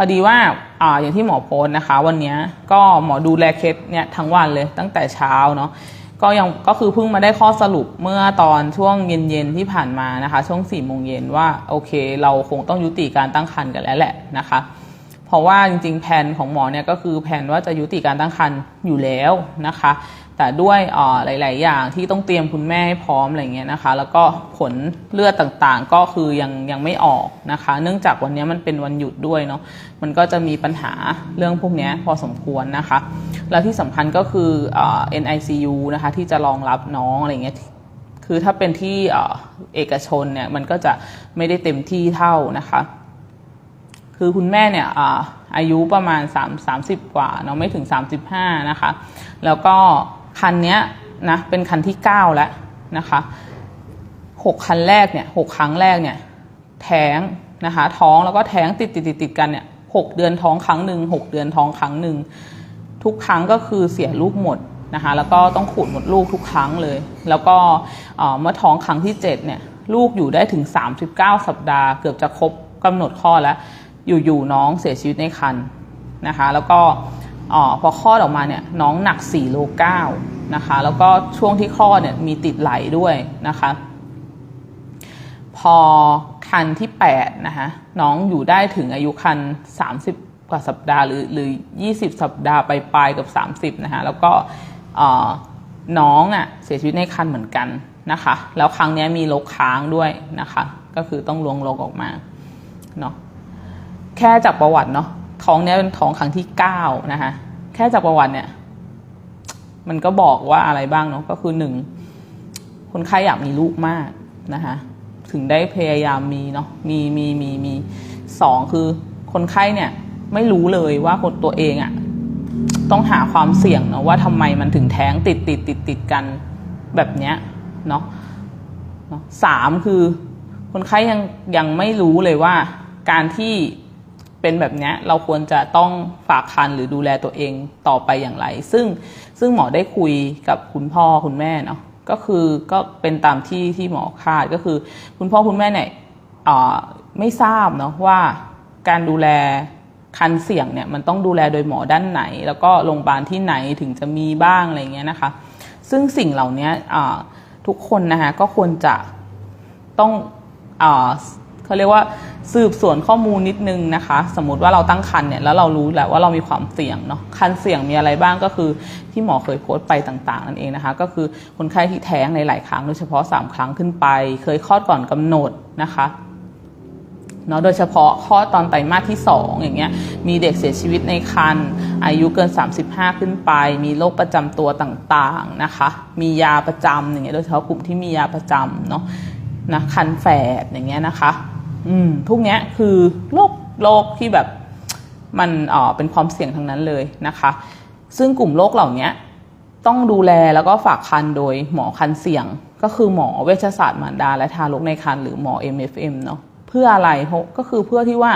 พอดีว่าอ่าอย่างที่หมอโพสนะคะ วันนี้ก็หมอดูแลเคสเนี่ยทั้งวันเลยตั้งแต่เช้าเนาะก็ยังก็คือเพิ่งมาได้ข้อสรุปเมื่อตอนช่วงเย็นๆที่ผ่านมานะคะ ช่วง4ี่โมงเย็นว่าโอเค เราคงต้องยุติการตั้งครรภ์กันแล้วแหละนะคะ เพราะว่าจริงๆแผนของหมอเนี่ยก็คือแผนว่าจะยุติการตั้งครรภ์อยู่แล้วนะคะ แต่ด้วยอ่าหลาย ๆ อย่างที่ต้องเตรียมคุณแม่ให้พร้อมอะไรเงี้ยนะคะ แล้วก็ผลเลือดต่างๆ ก็คือยังยังไม่ออกนะคะ เนื่องจากวันนี้มันเป็นวันหยุดด้วยเนาะมันก็จะมีปัญหาเรื่องพวกนี้พอสมควรนะคะ แล้วที่สำคัญก็คืออ NICU นะคะที่จะรองรับน้องอะไรเงี้ยคือถ้าเป็นที่เอกชนเนี่ยมันก็จะไม่ได้เต็มที่เท่านะคะ คือคุณแม่เนี่ยอาอายุประมาณ 3 30 กว่าเนาะไม่ถึง 35 นะคะ แล้วก็ คันนี้นะเป็นคันที่ 9 แล้วนะคะ6คันแรกเนี่ยหกครั้งแรกเนี่ยแท้งนะคะท้องแล้วก็แท้งติดติดติดติดกันเนี่ยหกเดือนท้องครั้งหนึ่งหกเดือนท้องครั้งหนึ่งทุกครั้งก็คือเสียลูกหมดนะคะแล้วก็ต้องขูดหมดลูกทุกครั้งเลย แล้วก็เมื่อท้องครั้งที่7เนี่ยลูกอยู่ได้ถึง 39 สัปดาห์ เกือบจะครบกำหนดข้อแล้ว อยู่ๆน้องเสียชีวิตในครรภ์นะคะแล้วก็ ออพอคลอดออกมาเนี่ยน้องหนัก4โล9นะคะ แล้วก็ช่วงที่คลอดเนี่ยมีติดไหลด้วยนะคะ พอคันที่8นะคะน้องอยู่ได้ถึงอายุคัน30 กว่าสัปดาห์หรือหรือ 20 สัปดาห์ไปปลายๆกับ 30นะคะแล้วก็น้องอะเสียชีวิตในคันเหมือนกันนะคะ แล้วครั้งนี้มีลกค้างด้วยนะคะ ก็คือต้องลวงลกออกมาเนาะแค่จากประวัติเนาะ ท้องเนี้ยเป็นท้องครั้งที่เก้านะคะแค่จากประวัติเนี่ย มันก็บอกว่าอะไรบ้างเนาะก็คือหนึ่งคนไข้อยากมีลูกมากนะคะถึงได้พยายามมีเนาะมีมีมีมีสองคือคนไข้เนี่ยไม่รู้เลยว่าคนตัวเองอะ่ะต้องหาความเสี่ยงเนาะว่าทำไมมันถึงแท้งติดติดติดติดกันแบบเนี้ยเนาะเนอะสามคือคนไข้ยังยังไม่รู้เลยว่าการที่ เป็นแบบนี้เราควรจะต้องฝากคันหรือดูแลตัวเองต่อไปอย่างไร ซึ่งซึ่งหมอได้คุยกับคุณพ่อคุณแม่เนาะก็คือก็เป็นตามที่ที่หมอคาดก็คือ คุณพ่อคุณแม่เนี่ยอ่อไม่ทราบเนาะว่าการดูแลคันเสี่ยงเนี่ยมันต้องดูแลโดยหมอด้านไหน แล้วก็โรงพยาบาลที่ไหนถึงจะมีบ้างอะไรเงี้ยนะคะ ซึ่งสิ่งเหล่านี้อ่าทุกคนนะคะก็ควรจะต้องอา เขาเรียกว่าสืบสวนข้อมูลนิดนึงนะคะ สมมติว่าเราตั้งครรภ์เนี่ยแล้วเรารู้แหละว่าเรามีความเสี่ยงเนาะคันเสี่ยงมีอะไรบ้างก็คือที่หมอเคยโพสต์ไปต่างๆนั่นเองนะคะ ก็คือคนไข้ที่แท้งในหลายครั้งโดยเฉพาะ 3 ครั้งขึ้นไป เคยคลอดก่อนกำหนดนะคะเนาะโดยเฉพาะข้อตอนไตรมาสที่ 2 อย่างเงี้ยมีเด็กเสียชีวิตในครรภ์อายุเกิน 35 ขึ้นไป มีโรคประจำตัวต่างๆนะคะ มียาประจำอย่างเงี้ยโดยเฉพาะกลุ่มที่มียาประจำเนาะนะคันแฝดอย่างเงี้ยนะคะ อืมพวกเนี้ยคือโรคโรคที่แบบมันเออเป็นความเสี่ยงทั้งนั้นเลยนะคะ ซึ่งกลุ่มโรคเหล่านี้ต้องดูแลแล้วก็ฝากคันโดยหมอคันเสี่ยง ก็คือหมอเวชศาสตร์มารดา และทารกในครรภ์หรือหมอ MFM เนาะเพื่ออะไรก็คือเพื่อที่ว่า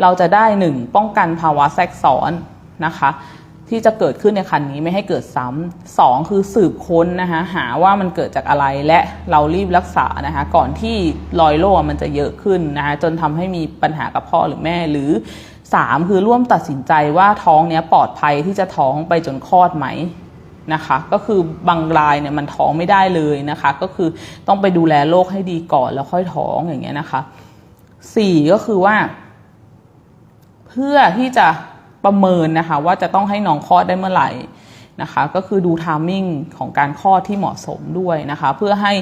เราจะได้หนึ่งป้องกันภาวะแทรกซ้อนนะคะ ที่จะเกิดขึ้นในคันนี้ไม่ให้เกิดซ้ำสองคือสืบค้นนะคะหาว่ามันเกิดจากอะไรและเรารีบรักษานะคะก่อนที่รอยโรคมันจะเยอะขึ้นนะคะจนทำให้มีปัญหากับพ่อหรือแม่หรือสามคือร่วมตัดสินใจว่าท้องเนี้ยปลอดภัยที่จะท้องไปจนคลอดไหมนะคะก็คือบางรายเนี่ยมันท้องไม่ได้เลยนะคะ ก็คือต้องไปดูแลโรคให้ดีก่อนแล้วค่อยท้องอย่างเงี้ยนะคะสี่ก็คือว่า เพื่อที่จะ ประเมินนะคะว่าจะต้องให้น้องคลอดได้เมื่อไหร่นะคะก็คือดูทามมิ่งของการคลอดที่เหมาะสมด้วยนะคะเพื่อให้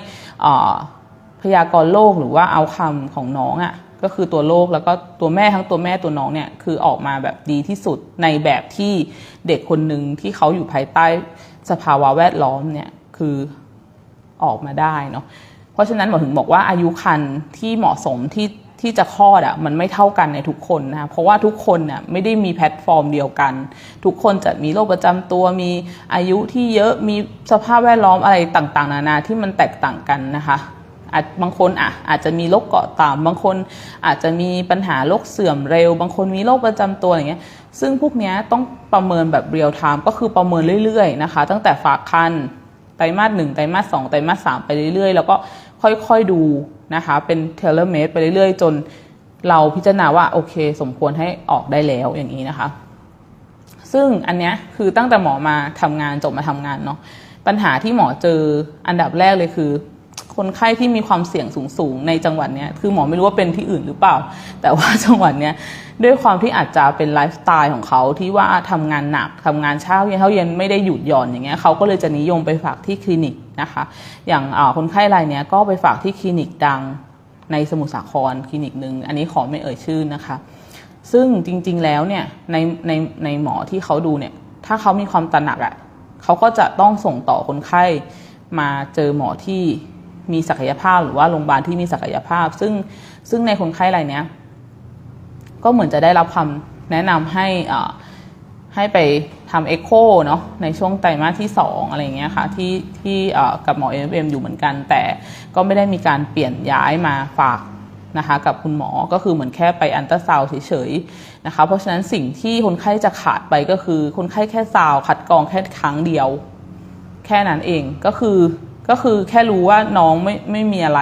พยากรโรคหรือว่าเอาคำของน้องอะ่ะก็คือตัวโรคแล้วก็ตัวแม่ทั้งตัวแม่ตัวน้องเนี่ยคือออกมาแบบดีที่สุดในแบบที่เด็กคนหนึ่งที่เขาอยู่ภายใต้สภาวะแวดล้อมเนี่ยคือออกมาได้เนาะเพราะฉะนั้นหมอถึงบอกว่าอายุคันที่เหมาะสมที่ ที่จะคลอดอะ่ะมันไม่เท่ากันในทุกคนนะคะเพราะว่าทุกคนเนี่ยไม่ได้มีแพลตฟอร์มเดียวกัน ทุกคนจะมีโรคประจำตัวมีอายุที่เยอะมีสภาพแวดล้อมอะไรต่างๆ นานาที่มันแตกต่างกันนะคะอาจบางคนอะอาจจะมีโรคเกาะต่ำบางคนอาจจะมีปัญหาโรคเสื่อมเร็ว บางคนมีโรคประจำตัวอย่างเงี้ยซึ่งพวกเนี้ยต้องประเมินแบบเรียลไทม์ก็คือประเมินเรื่อยๆนะคะ ตั้งแต่ฝากคันไตรมาสหนึ่งไตรมาสสองไตรมาสสามไปเรื่อยๆ แล้วก็ ค่อยๆดูนะคะเป็นเทเลเมตไปเรื่อยๆ จนเราพิจารณาว่าโอเค สมควรให้ออกได้แล้วอย่างนี้นะคะ ซึ่งอันเนี้ยคือตั้งแต่หมอมาทำงานจบมาทำงานเนาะปัญหาที่หมอเจออันดับแรกเลยคือ คนไข้ที่มีความเสี่ยงสูงๆในจังหวัดเนี้ยคือหมอไม่รู้ว่าเป็นที่อื่นหรือเปล่า แต่ว่าจังหวัดเนี้ยด้วยความที่อาจจะเป็นไลฟ์สไตล์ของเขาที่ว่าทำงานหนักทำงานเช้าเย็นเช้าเย็นไม่ได้หยุดหย่อนอย่างเงี้ยเขาก็เลยจะนิยมไปฝากที่คลินิกนะคะ อย่างคนไข้รายเนี้ยก็ไปฝากที่คลินิกดังในสมุทรสาครคลินิกหนึ่งอันนี้ขอไม่เอ่ยชื่อนะคะ ซึ่งจริงๆแล้วเนี่ยในในในหมอที่เขาดูเนี่ยถ้าเขามีความตระหนักอะ่ะเขาก็จะต้องส่งต่อคนไข้มาเจอหมอที่ มีศักยภาพหรือว่าโรงพยาบาลที่มีศักยภาพ ซึ่งซึ่งในคนไข้รายนี้ก็เหมือนจะได้รับคำแนะนำให้อ่าให้ไปทำเอ็กโคเนาะในช่วงไตรมาสที่ 2 อะไรอย่างเงี้ยค่ะที่ที่กับหมอ m ออยู่เหมือนกัน แต่ก็ไม่ได้มีการเปลี่ยนย้ายมาฝากนะคะกับคุณหมอก็คือเหมือนแค่ไปอันตราซาวเฉยๆนะคะเพราะฉะนั้นสิ่งที่คนไข้จะขาดไปก็คือคนไข้แค่ซาวคัดกรองแค่ครั้งเดียว แค่นั้นเองก็คือ ก็คือแค่รู้ว่าน้องไม่ไม่มีอะไร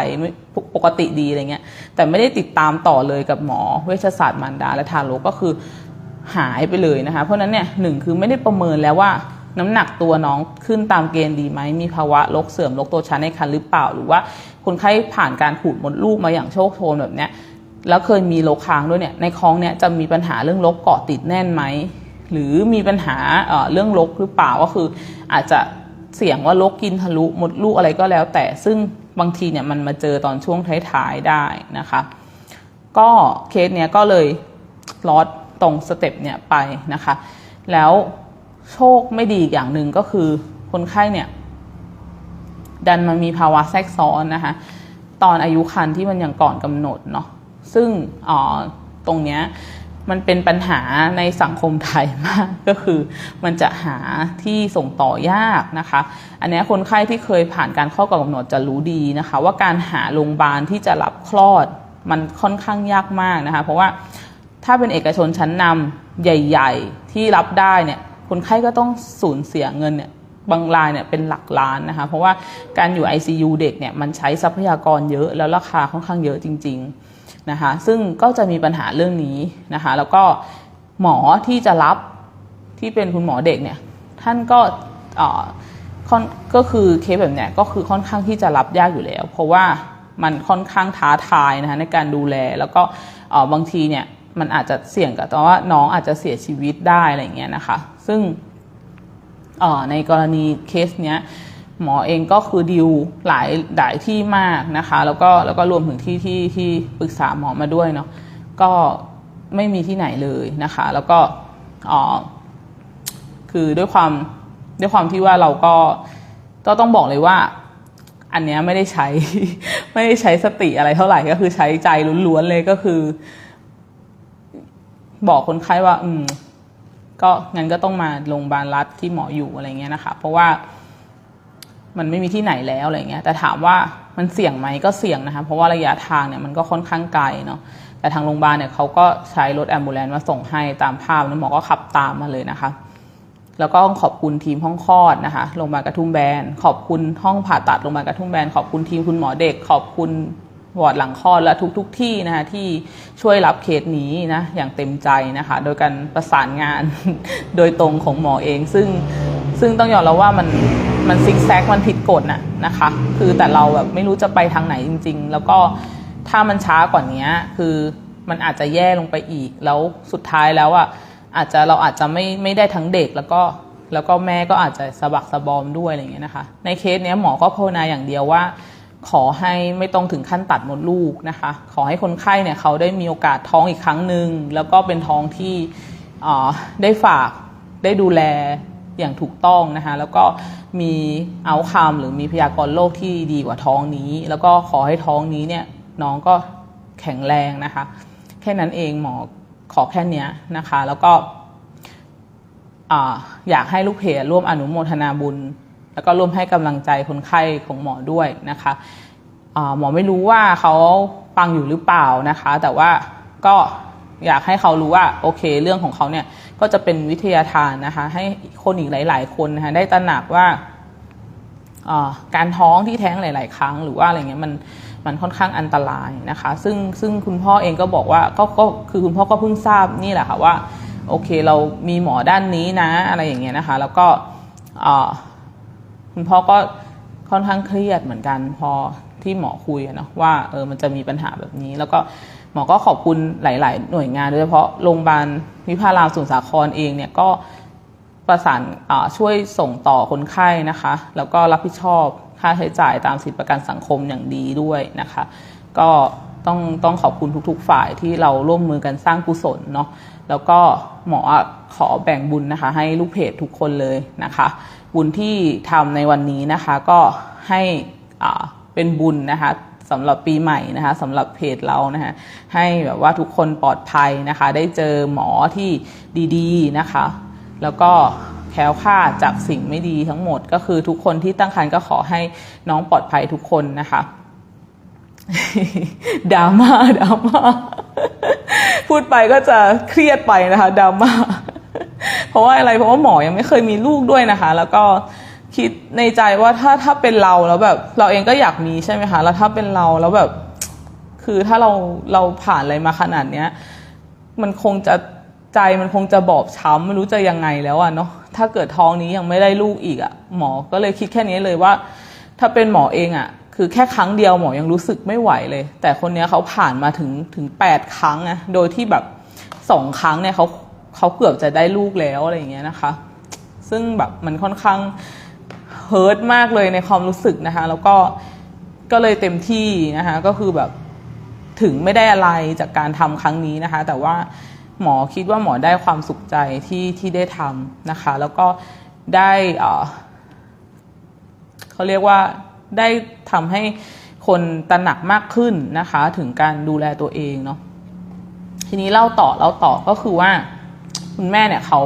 ปกติดีอะไรเงี้ย แต่ไม่ได้ติดตามต่อเลยกับหมอเวชศาสตร์มารดาและทารกก็คือหายไปเลยนะคะ เพราะนั้นเนี่ยหนึ่งคือไม่ได้ประเมินแล้วว่าน้ำหนักตัวน้องขึ้นตามเกณฑ์ดีไหม มีภาวะโรคเสื่อมโรคตัวชั้นในครรภ์หรือเปล่า หรือว่าคนไข้ผ่านการขูดมดลูกมาอย่างโชคโชนแบบเนี้ย แล้วเคยมีโรคค้างด้วยเนี่ย ในท้องเนี่ยจะมีปัญหาเรื่องโรคเกาะติดแน่นไหม หรือมีปัญหาเอ่อเรื่องโรคหรือเปล่า ก็คืออาจจะ เสี่ยงว่าลกกินทะลุมดลูกอะไรก็แล้วแต่ซึ่งบางทีเนี่ยมันมาเจอตอนช่วงท้ายๆได้นะคะ ก็เคสเนี้ยก็เลยลอดตรงสเต็ปเนี่ยไปนะคะ แล้วโชคไม่ดีอย่างหนึ่งก็คือคนไข้เนี่ย ดันมันมีภาวะแทรกซ้อนนะคะ ตอนอายุครรภ์ที่มันยังก่อนกำหนดเนาะซึ่งอ๋อตรงเนี้ย มันเป็นปัญหาในสังคมไทยมาก ก็คือมันจะหาที่ส่งต่อยากนะคะ อันนี้คนไข้ที่เคยผ่านการคลอดก่อนกำหนดจะรู้ดีนะคะ ว่าการหาโรงพยาบาลที่จะรับคลอดมันค่อนข้างยากมากนะคะ เพราะว่าถ้าเป็นเอกชนชั้นนำใหญ่ ๆ ที่รับได้เนี่ยคนไข้ก็ต้องสูญเสียเงินเนี่ยบางรายเนี่ยเป็นหลักล้านนะคะ เพราะว่าการอยู่ ICU เด็กเนี่ยมันใช้ทรัพยากรเยอะแล้วราคาค่อนข้างเยอะจริง ๆ นะคะซึ่งก็จะมีปัญหาเรื่องนี้นะคะแล้วก็หมอที่จะรับที่เป็นคุณหมอเด็กเนี่ยท่านก็เอ่อค่อนก็คือเคสแบบเนี้ยก็คือค่อนข้างที่จะรับยากอยู่แล้ว เพราะว่ามันค่อนข้างท้าทายนะคะในการดูแลแล้วก็บางทีเนี่ยมันอาจจะเสี่ยงกับตัวว่าน้องอาจจะเสียชีวิตได้อะไรเงี้ยนะคะ ซึ่งเอ่อในกรณีเคสเนี้ย หมอเองก็คือดิวหลายหลายที่มากนะคะ แล้วก็แล้วก็รวมถึงที่ที่ที่ปรึกษาหมอมาด้วยเนาะก็ไม่มีที่ไหนเลยนะคะ แล้วก็อ๋อคือด้วยความด้วยความที่ว่าเราก็ก็ต้องบอกเลยว่า อันเนี้ยไม่ได้ใช้ ไม่ได้ใช้สติอะไรเท่าไหร่ก็คือใช้ใจล้วนๆเลยก็คือ บอกคนไข้ว่า อืม ก็งั้นก็ต้องมาโรงพยาบาลรัฐที่หมออยู่อะไรเงี้ยนะคะ เพราะว่า มันไม่มีที่ไหนแล้วอะไรเงี้ย แต่ถามว่ามันเสี่ยงไหมก็เสี่ยงนะคะ เพราะว่าระยะทางเนี่ยมันก็ค่อนข้างไกลเนาะ แต่ทางโรงพยาบาลเนี่ยเขาก็ใช้รถแอมบูเลนซ์มาส่งให้ตามภาพแล้วหมอก็ขับตามมาเลยนะคะ แล้วก็ขอบคุณทีมห้องคลอดนะคะ โรงพยาบาลกระทุ่มแบน ขอบคุณห้องผ่าตัดโรงพยาบาลกระทุ่มแบน ขอบคุณทีมคุณหมอเด็ก ขอบคุณวอร์ดหลังคลอดและทุกๆทที่นะคะที่ช่วยรับเคสนี้นะอย่างเต็มใจนะคะ โดยการประสานงานโดยตรงของหมอเอง ซึ่ง ซึ่งต้องยอมรับว่ามันมันซิกแซกมันผิดกฎน่ะนะคะ คือแต่เราแบบไม่รู้จะไปทางไหนจริง ๆ แล้วก็ถ้ามันช้ากว่านี้คือมันอาจจะแย่ลงไปอีก แล้วสุดท้ายแล้วอะอาจจะเราอาจจะไม่ไม่ได้ทั้งเด็กแล้วก็แล้วก็แม่ก็อาจจะสะบักสะบอมด้วยอะไรเงี้ยนะคะ ในเคสเนี้ยหมอก็ภาวนาอย่างเดียวว่า ขอให้ไม่ต้องถึงขั้นตัดมดลูกนะคะ ขอให้คนไข้เนี่ยเขาได้มีโอกาสท้องอีกครั้งหนึ่งแล้วก็เป็นท้องที่ได้ฝากได้ดูแล อย่างถูกต้องนะคะแล้วก็มีเอาคำหรือมีพยากรณ์โรคที่ดีกว่าท้องนี้ แล้วก็ขอให้ท้องนี้เนี่ยน้องก็แข็งแรงนะคะ แค่นั้นเองหมอขอแค่นี้นะคะ แล้วก็อ่าอยากให้ลูกเพจร่วมอนุโมทนาบุญ แล้วก็ร่วมให้กำลังใจคนไข้ของหมอด้วยนะคะหมอไม่รู้ว่าเขาฟังอยู่หรือเปล่านะคะ แต่ว่าก็อยากให้เขารู้ว่าโอเค เรื่องของเขาเนี่ย ก็จะเป็นวิทยาทานนะคะ ให้คนอีกหลาย ๆ คนนะคะได้ตระหนักว่าการท้องที่แท้งหลาย ๆ ครั้ง หรือว่าอะไรเงี้ยมันมันค่อนข้างอันตรายนะคะ ซึ่งซึ่งคุณพ่อเองก็บอกว่าก็ก็คือคุณพ่อก็เพิ่งทราบนี่แหละค่ะว่าโอเคเรามีหมอด้านนี้นะอะไรอย่างเงี้ยนะคะ แล้วก็คุณพ่อก็ค่อนข้างเครียดเหมือนกันพอที่หมอคุยเนาะว่าเออมันจะมีปัญหาแบบนี้แล้วก็ หมอก็ขอบคุณหลาย ๆ หน่วยงานโดยเฉพาะโรงพยาบาลวิภารามสมุทรสาครเองเนี่ยก็ประสานช่วยส่งต่อคนไข้นะคะ แล้วก็รับผิดชอบค่าใช้จ่ายตามสิทธิประกันสังคมอย่างดีด้วยนะคะ ก็ต้องต้องขอบคุณทุก ๆ ฝ่ายที่เราร่วมมือกันสร้างกุศลเนาะแล้วก็หมอขอแบ่งบุญนะคะ ให้ลูกเพจทุกคนเลยนะคะ บุญที่ทำในวันนี้นะคะก็ให้เป็นบุญนะคะ สำหรับปีใหม่นะคะสำหรับเพจเรานะคะให้แบบว่าทุกคนปลอดภัยนะคะ ได้เจอหมอที่ดีๆนะคะ แล้วก็แคล้วคลาดจากสิ่งไม่ดีทั้งหมด ก็คือทุกคนที่ตั้งครรภ์ก็ขอให้น้องปลอดภัยทุกคนนะคะดราม่าดราม่าพูดไปก็จะเครียดไปนะคะดราม่าเพราะว่าอะไรเพราะว่าหมอยังไม่เคยมีลูกด้วยนะคะ แล้วก็ คิดในใจว่าถ้าถ้าเป็นเราแล้วแบบเราเองก็อยากมีใช่ไหมคะแล้วถ้าเป็นเราแล้วแบบ คือถ้าเราเราผ่านอะไรมาขนาดเนี้ย มันคงจะใจมันคงจะบอบช้ำไม่รู้จะยังไงแล้วอะเนาะถ้าเกิดท้องนี้ยังไม่ได้ลูกอีกอะหมอก็เลยคิดแค่นี้เลยว่า ถ้าเป็นหมอเองอะคือแค่ครั้งเดียวหมอยังรู้สึกไม่ไหวเลย แต่คนเนี้ยเขาผ่านมาถึงถึงแปดครั้งอะโดยที่แบบสองครั้งเนี่ยเขาเขาเกือบจะได้ลูกแล้วอะไรอย่างเงี้ยนะคะ ซึ่งแบบมันค่อนข้าง เฮิร์ตมากเลยในความรู้สึกนะคะ แล้วก็ก็เลยเต็มที่นะคะก็คือแบบถึงไม่ได้อะไรจากการทำครั้งนี้นะคะ แต่ว่าหมอคิดว่าหมอได้ความสุขใจที่ที่ได้ทำนะคะ แล้วก็ได้เอ่อเขาเรียกว่าได้ทำให้คนตระหนักมากขึ้นนะคะ ถึงการดูแลตัวเองเนาะทีนี้เล่าต่อเล่าต่อก็คือว่า คุณแม่เนี่ยเขา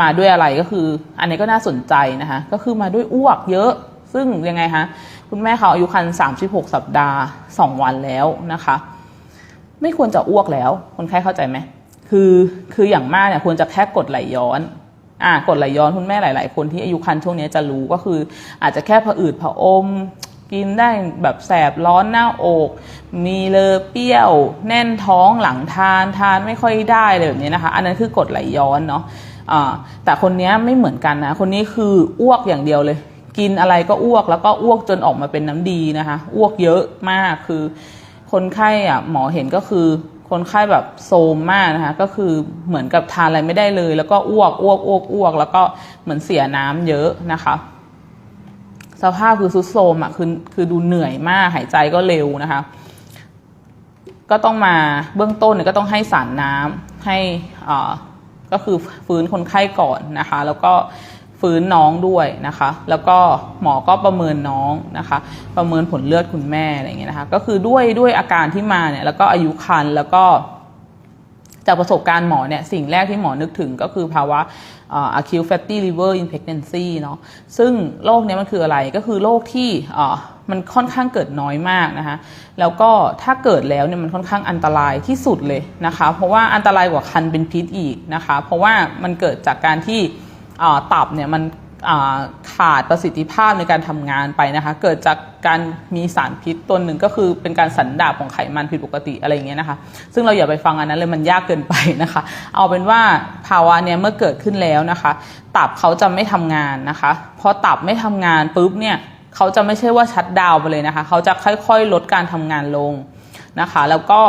มาด้วยอะไรก็คือ อันนี้ก็น่าสนใจนะคะก็คือมาด้วยอ้วกเยอะ ซึ่งยังไงคะคุณแม่เขาอายุครรภ์36 สัปดาห์ 2 วันแล้วนะคะ ไม่ควรจะอ้วกแล้ว คนไข้เข้าใจไหมคือคืออย่างมากเนี่ยควรจะแค่กดไหลย้อนอ่ากดไหลย้อนคุณแม่หลาย ๆ คนที่อายุครรภ์ช่วงนี้จะรู้ก็คือ อาจจะแค่ผะอืดผะอม กินได้แบบแสบร้อนหน้าอก มีเลอเปรี้ยว แน่นท้องหลังทานทานไม่ค่อยได้เลยแบบนี้นะคะ อันนั้นคือกดไหลย้อนเนาะ แต่คนนี้ไม่เหมือนกันนะ คนนี้คืออ้วกอย่างเดียวเลย กินอะไรก็อ้วกแล้วก็อ้วกจนออกมาเป็นน้ำดีนะคะ อ้วกเยอะมากคือ คนไข้อะหมอเห็นก็คือคนไข้แบบโซมมากนะคะ ก็คือเหมือนกับทานอะไรไม่ได้เลย แล้วก็อ้วกอ้วกอ้วกอ้วก แล้วก็เหมือนเสียน้ำเยอะนะคะ สภาพคือซุดโซมอะคือคือดูเหนื่อยมากหายใจก็เร็วนะคะ ก็ต้องมาเบื้องต้นเนี่ยก็ต้องให้สารน้ำให้อ่า ก็คือฟื้นคนไข้ก่อนนะคะ แล้วก็ฟื้นน้องด้วยนะคะ แล้วก็หมอก็ประเมินน้องนะคะ ประเมินผลเลือดคุณแม่อะไรเงี้ยนะคะ ก็คือด้วยด้วยอาการที่มาเนี่ยแล้วก็อายุครรภ์แล้วก็ จากประสบการณ์หมอเนี่ยสิ่งแรกที่หมอนึกถึงก็คือภาวะอ่า acute fatty liver in pregnancy เนาะซึ่งโรคเนี้ยมันคืออะไรก็คือโรคที่มันค่อนข้างเกิดน้อยมากนะคะแล้วก็ถ้าเกิดแล้วเนี่ยมันค่อนข้างอันตรายที่สุดเลยนะคะ เพราะว่าอันตรายกว่าคันเป็นพิษอีกนะคะ เพราะว่ามันเกิดจากการที่ตับเนี่ยมัน ขาดประสิทธิภาพในการทำงานไปนะคะ เกิดจากการมีสารพิษตัวหนึ่งก็คือเป็นการสันดาบของไขมันผิดปกติอะไรอย่างเงี้ยนะคะ ซึ่งเราอย่าไปฟังอันนั้นเลยมันยากเกินไปนะคะ เอาเป็นว่าภาวะเนี้ยเมื่อเกิดขึ้นแล้วนะคะ ตับเขาจะไม่ทำงานนะคะพอตับไม่ทำงานปุ๊บเนี่ยเขาจะไม่ใช่ว่าชัดดาวไปเลยนะคะ เขาจะค่อยๆลดการทำงานลงนะคะ แล้วก็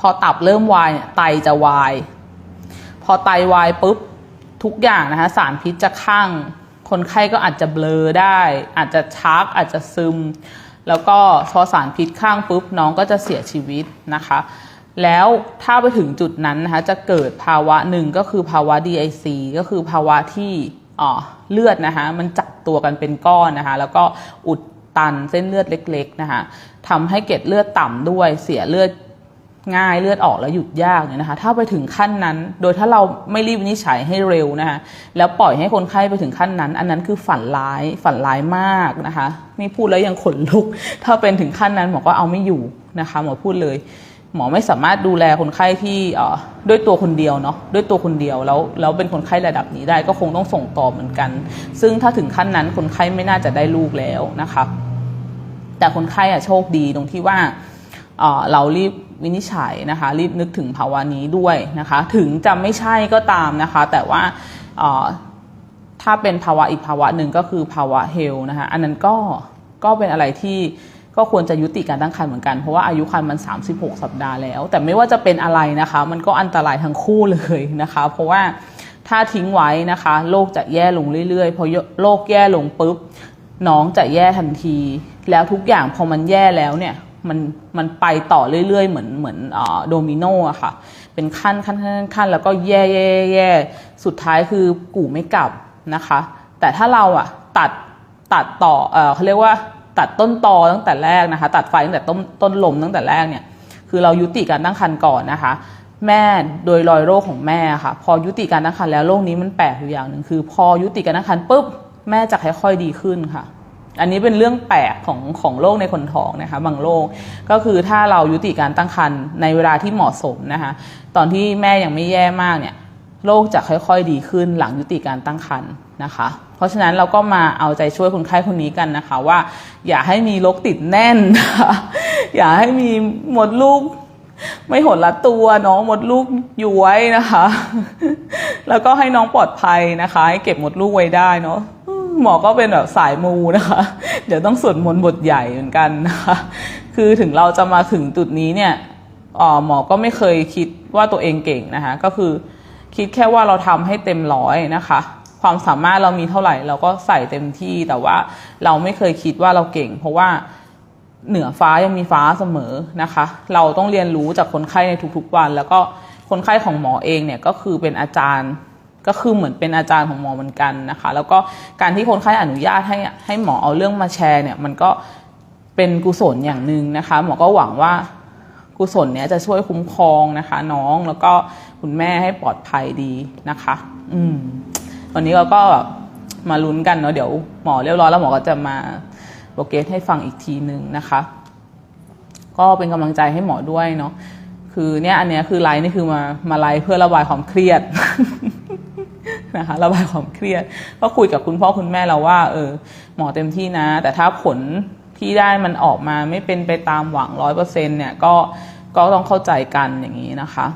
พอตับเริ่มวายเนี่ยไตจะวาย พอไตวายปุ๊บ ทุกอย่างนะคะสารพิษจะข้างคนไข้ก็อาจจะเบลอได้ อาจจะชักอาจจะซึม แล้วก็พอสารพิษข้างปุ๊บน้องก็จะเสียชีวิตนะคะ แล้วถ้าไปถึงจุดนั้นนะคะจะเกิดภาวะหนึ่งก็คือภาวะ DIC ก็คือภาวะที่เลือดนะคะมันจับตัวกันเป็นก้อนนะคะแล้วก็อุดตันเส้นเลือดเล็กๆนะคะทำให้เกล็ดเลือดต่ำด้วยเสียเลือด ง่ายเลือดออกแล้วหยุดยากเนี่ยนะคะ ถ้าไปถึงขั้นนั้น โดยถ้าเราไม่รีบวินิจฉัยให้เร็วนะคะแล้วปล่อยให้คนไข้ไปถึงขั้นนั้น อันนั้นคือฝันร้ายฝันร้ายมากนะคะนี่พูดแล้วยังขนลุก ถ้าเป็นถึงขั้นนั้นหมอก็เอาไม่อยู่นะคะหมอพูดเลย หมอไม่สามารถดูแลคนไข้ที่ด้วยตัวคนเดียวเนาะด้วยตัวคนเดียวแล้วแล้วเป็นคนไข้ระดับนี้ได้ก็คงต้องส่งต่อเหมือนกัน ซึ่งถ้าถึงขั้นนั้นคนไข้ไม่น่าจะได้ลูกแล้วนะคะแต่คนไข้อะโชคดีตรงที่ว่าเอ่อเรารีบ วินิจฉัยนะคะ รีบนึกถึงภาวะนี้ด้วยนะคะ ถึงจะไม่ใช่ก็ตามนะคะ แต่ว่าถ้าเป็นภาวะอีกภาวะหนึ่งก็คือภาวะเฮลนะคะ อันนั้นก็ก็เป็นอะไรที่ก็ควรจะยุติการตั้งครรภ์เหมือนกัน เพราะว่าอายุครรภ์มัน 36 สัปดาห์แล้ว แต่ไม่ว่าจะเป็นอะไรนะคะ มันก็อันตรายทั้งคู่เลยนะคะ เพราะว่าถ้าทิ้งไว้นะคะโรคจะแย่ลงเรื่อยๆ พอโรคแย่ลงปุ๊บน้องจะแย่ทันที แล้วทุกอย่างพอมันแย่แล้วเนี่ย มันมันไปต่อเรื่อยๆ เหมือนเหมือนโดมิโนอะค่ะ เป็นขั้นขั้นขั้นขั้นแล้วก็แย่แย่แย่สุดท้ายคือกูไม่กลับนะคะ แต่ถ้าเราอะตัดตัดต่อเออเขาเรียกว่าตัดต้นตอตั้งแต่แรกนะคะ ตัดไฟตั้งแต่ต้นต้นลมตั้งแต่แรกเนี่ย คือเรายุติการตั้งครรภ์ก่อนนะคะ แม่โดยรอยโรคของแม่ค่ะ พอยุติการตั้งครรภ์แล้วโรคนี้มันแปลกอยู่อย่างหนึ่งคือ พอยุติการตั้งครรภ์ปุ๊บแม่จะค่อยๆดีขึ้นค่ะ อันนี้เป็นเรื่องแปลกของของโรคในคนท้องนะคะบางโรคก็คือถ้าเรายุติการตั้งครรภ์ในเวลาที่เหมาะสมนะคะตอนที่แม่ยังไม่แย่มากเนี่ยโรคจะค่อยๆดีขึ้นหลังยุติการตั้งครรภ์นะคะ เพราะฉะนั้นเราก็มาเอาใจช่วยคนไข้คนนี้กันนะคะว่า อย่าให้มีโรกติดแน่นนะคะอย่าให้มีหมดลูก ไม่หดละตัวน้องมดลูกอยู่ไว้นะคะ แล้วก็ให้น้องปลอดภัยนะคะให้เก็บมดลูกไว้ได้เนาะ หมอก็เป็นแบบสายมูนะคะ เดี๋ยวต้องสวดมนต์บทใหญ่เหมือนกันนะคะ คือถึงเราจะมาถึงจุดนี้เนี่ยหมอก็ไม่เคยคิดว่าตัวเองเก่งนะคะ ก็คือคิดแค่ว่าเราทำให้เต็มร้อยนะคะ ความสามารถเรามีเท่าไหร่ เราก็ใส่เต็มที่แต่ว่าเราไม่เคยคิดว่าเราเก่ง เพราะว่าเหนือฟ้ายังมีฟ้าเสมอนะคะ เราต้องเรียนรู้จากคนไข้ในทุกๆวัน แล้วก็คนไข้ของหมอเองเนี่ยก็คือเป็นอาจารย์ ก็คือเหมือนเป็นอาจารย์ของหมอเหมือนกันนะคะ แล้วก็การที่คนไข้อนุญาตให้ให้หมอเอาเรื่องมาแชร์เนี่ยมันก็เป็นกุศลอย่างหนึ่งนะคะ หมอก็หวังว่ากุศลเนี้ยจะช่วยคุ้มครองนะคะ น้องแล้วก็คุณแม่ให้ปลอดภัยดีนะคะ อืมวันนี้เราก็แบบมาลุ้นกันเนาะเดี๋ยวหมอเรียบร้อยแล้วหมอก็จะมาโปรเกสให้ฟังอีกทีหนึ่งนะคะ ก็เป็นกำลังใจให้หมอด้วยเนาะคือเนี่ยอันเนี้ยคือไลฟ์นี่คือมามาไลฟ์เพื่อระบายความเครียด นะคะระบายความเครียด ก็คุยกับคุณพ่อคุณแม่เราว่า เออ หมอเต็มที่นะ แต่ถ้าผลที่ได้มันออกมาไม่เป็นไปตามหวังร้อยเปอร์เซ็นเนี่ยก็ก็ต้องเข้าใจกันอย่างนี้นะคะ